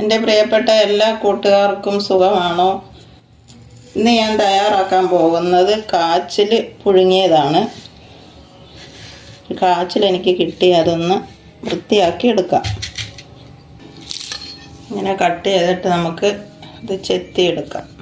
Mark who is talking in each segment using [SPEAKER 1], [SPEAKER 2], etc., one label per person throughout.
[SPEAKER 1] എന്റെ പ്രിയപ്പെട്ട എല്ലാ കൂട്ടുകാർക്കും സുഖമാണോ? ഇന്ന് ഞാൻ തയ്യാറാക്കാൻ പോകുന്നത് കാച്ചിൽ പുഴുങ്ങിയതാണ്. കാച്ചിൽ എനിക്ക് കിട്ടി അതൊന്ന് വൃത്തിയാക്കി എടുക്കാം. ഇങ്ങനെ കട്ട് ചെയ്തിട്ട് നമുക്ക് ഇത് ചെത്തിയെടുക്കാം.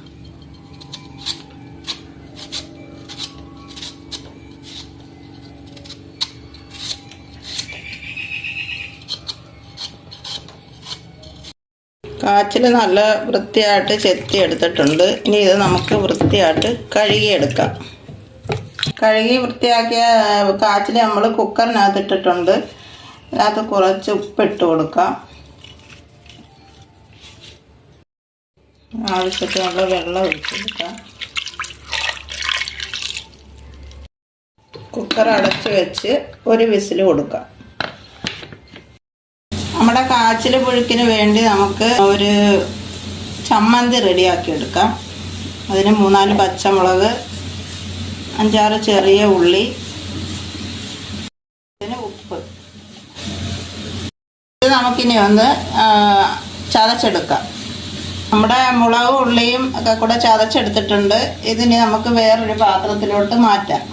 [SPEAKER 1] കാച്ചിൽ നല്ല വൃത്തിയായിട്ട് ചെത്തി എടുത്തിട്ടുണ്ട് ഇനി ഇത് നമുക്ക് വൃത്തിയായിട്ട് കഴുകിയെടുക്കാം. കഴുകി വൃത്തിയാക്കിയ കാച്ചിൽ നമ്മൾ കുക്കറിനകത്ത് ഇട്ടിട്ടുണ്ട്. അതിനകത്ത് കുറച്ച് ഉപ്പിട്ട് കൊടുക്കാം. ആവശ്യത്തിനുള്ള വെള്ളം ഒഴിച്ചെടുക്കാം കുക്കർ അടച്ചു വെച്ച് ഒരു വിസിൽ കൊടുക്കാം. നമ്മുടെ കാച്ചിൽ പുഴുക്കിന് വേണ്ടി നമുക്ക് ഒരു ചമ്മന്തി റെഡിയാക്കി എടുക്കാം. അതിന് മൂന്നാൽ പച്ചമുളക് അഞ്ചാറ് ചെറിയ ഉള്ളി ഇതിന് ഉപ്പ്. ഇത് നമുക്കിനി ഒന്ന് ചതച്ചെടുക്കാം. നമ്മുടെ മുളകും ഉള്ളിയും ഒക്കെ കൂടെ ചതച്ചെടുത്തിട്ടുണ്ട്. ഇതിനി നമുക്ക് വേറൊരു പാത്രത്തിലോട്ട് മാറ്റാം.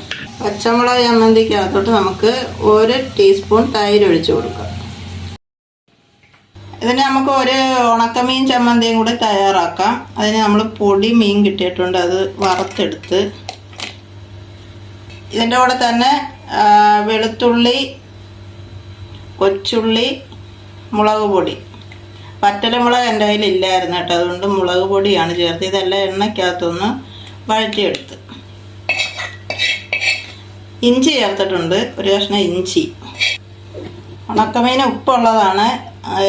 [SPEAKER 1] പച്ചമുളക് ചമ്മന്തിക്കകത്തോട്ട് നമുക്ക് ഒരു ടീസ്പൂൺ തൈര് ഒഴിച്ചു കൊടുക്കാം. ഇതിന് നമുക്ക് ഒരു ഉണക്കമീൻ ചമ്മന്തിയും കൂടി തയ്യാറാക്കാം. അതിന് നമ്മൾ പൊടി മീൻ കിട്ടിയിട്ടുണ്ട് അത് വറുത്തെടുത്ത്. ഇതിന്റെ കൂടെ തന്നെ വെളുത്തുള്ളി കൊച്ചുള്ളി മുളക് പൊടി. പറ്റലമുളക് എന്റെ കയ്യിൽ ഇല്ലായിരുന്നു കേട്ടോ അതുകൊണ്ട് മുളക് പൊടിയാണ് ചേർത്ത് ഇതെല്ലാം എണ്ണയ്ക്കകത്തൊന്ന് വഴറ്റിയെടുത്ത്. ഇഞ്ചി ചേർത്തിട്ടുണ്ട് ഒരു കഷ്ണം ഇഞ്ചി. ഉണക്കമീൻ ഉപ്പുള്ളതാണ്.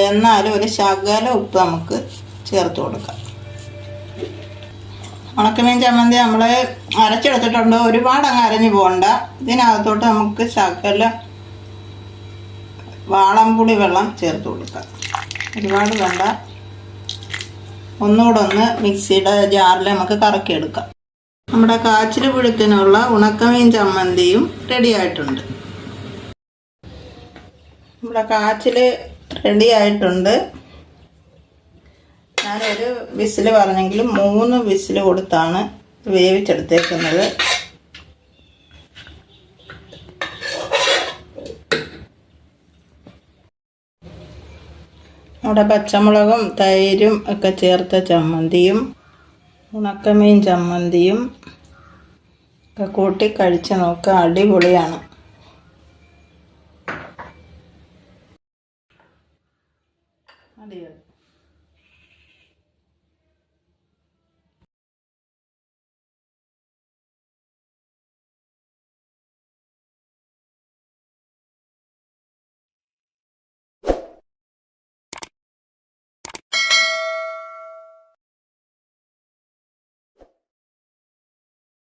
[SPEAKER 1] എന്നാലും ഒരു ശകല ഉപ്പ് നമുക്ക് ചേർത്ത് കൊടുക്കാം. ഉണക്കമീൻ ചമ്മന്തി നമ്മൾ അരച്ചെടുത്തിട്ടുണ്ട്. ഒരുപാട് അങ്ങ് അരഞ്ഞു പോകണ്ട. ഇതിനകത്തോട്ട് നമുക്ക് ശകല വാളംപുളി വെള്ളം ചേർത്ത് കൊടുക്കാം. ഒരുപാട് വേണ്ട. ഒന്നുകൂടെ ഒന്ന് മിക്സിയുടെ ജാറിൽ നമുക്ക് കറക്കിയെടുക്കാം. നമ്മുടെ കാച്ചിൽ പുഴുക്കിനുള്ള ഉണക്കമീൻ ചമ്മന്തിയും റെഡി ആയിട്ടുണ്ട്. നമ്മുടെ കാച്ചിൽ റെഡി ആയിട്ടുണ്ട്. ഞാനൊരു വിസിൽ പറഞ്ഞെങ്കിൽ മൂന്ന് വിസിൽ കൊടുത്താണ് വേവിച്ചെടുത്തേക്കുന്നത്. നമ്മുടെ പച്ചമുളകും തൈരും ഒക്കെ ചേർത്ത ചമ്മന്തിയും ഉണക്കമീൻ ചമ്മന്തിയും ഒക്കെ കൂട്ടി കഴിച്ച് നോക്കുക അടിപൊളിയാണ്. Oh.